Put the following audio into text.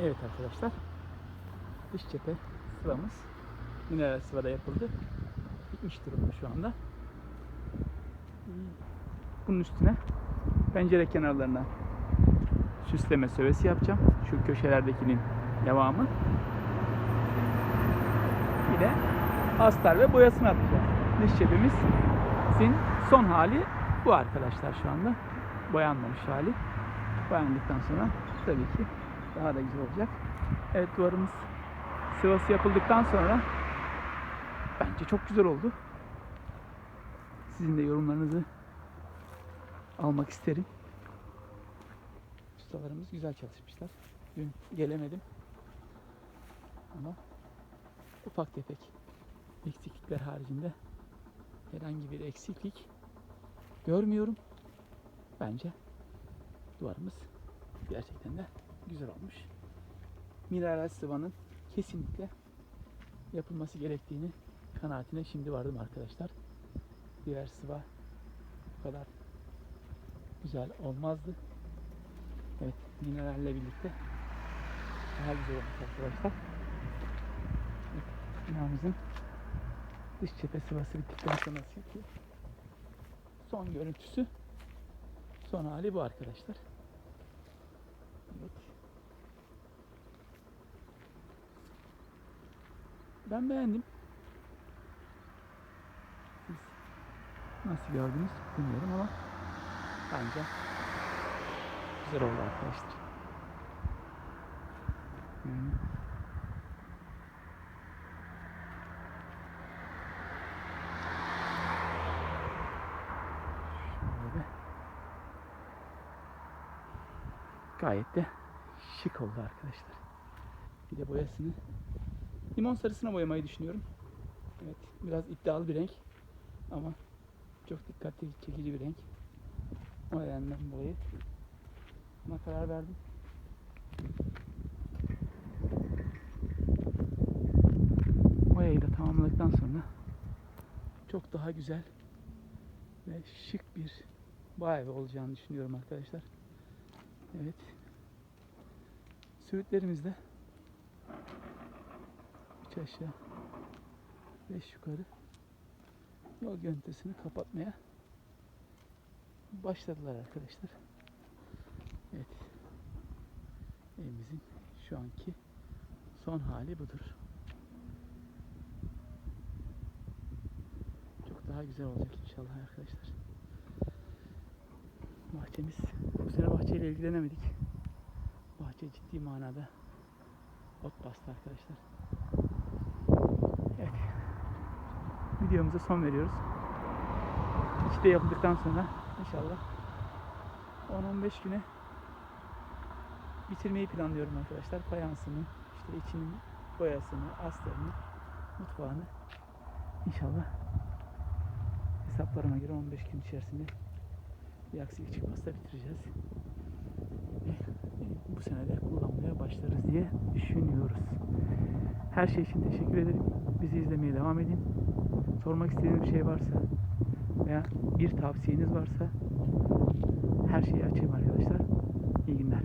Evet arkadaşlar. Dış cephe sıvamız mineral sıvada yapıldı. Bitmiş durumda şu anda. Bunun üstüne pencere kenarlarına süsleme sövesi yapacağım. Şu köşelerdekinin devamı. Bir de astar ve boyasını atacağız. Dış cephemizin son hali bu arkadaşlar şu anda. Boyanmamış hali. Boyandıktan sonra tabii ki daha da güzel olacak. Evet duvarımız sıvası yapıldıktan sonra bence çok güzel oldu. Sizin de yorumlarınızı almak isterim. Ustalarımız güzel çalışmışlar. Dün gelemedim. Ama ufak tefek eksiklikler haricinde herhangi bir eksiklik görmüyorum. Bence duvarımız gerçekten de güzel olmuş. Mineral sıvanın kesinlikle yapılması gerektiğini kanaatine şimdi vardım arkadaşlar. Diğer sıva bu kadar güzel olmazdı. Evet, mineralle birlikte daha güzel olmuş arkadaşlar. Binamızın dış cephe sıvası bittikten sonraki son görüntüsü son hali bu arkadaşlar. Evet. Ben beğendim. Siz nasıl gördünüz bilmiyorum ama bence güzel oldu arkadaşlar. Yani gayet de şık oldu arkadaşlar. Bir de boyasını limon sarısına boyamayı düşünüyorum. Evet, biraz iddialı bir renk ama çok dikkatli çekici bir renk. O nedenden dolayı buna karar verdim. Boyayı da tamamladıktan sonra çok daha güzel ve şık bir bağ evi olacağını düşünüyorum arkadaşlar. Evet. Söğütlerimiz de 3 aşağı 5 yukarı yol görüntüsünü kapatmaya başladılar arkadaşlar. Evet. Evimizin şu anki son hali budur. Çok daha güzel olacak inşallah arkadaşlar. Bahçemiz bu sene bahçeyle ilgilenemedik. Bahçe ciddi manada ot bastı arkadaşlar. Evet. Videomuza son veriyoruz. İçi de yapıldıktan sonra inşallah 10-15 güne bitirmeyi planlıyorum arkadaşlar. Fayansını, işte içinin boyasını, astarını, mutfağını inşallah hesaplarıma göre 15 gün içerisinde bir aksilik çıkmazsa bitireceğiz. Bu sene de kullanmaya başlarız diye düşünüyoruz. Her şey için teşekkür ederim. Bizi izlemeye devam edin. Sormak istediğiniz bir şey varsa veya bir tavsiyeniz varsa her şeyi açayım arkadaşlar. İyi günler.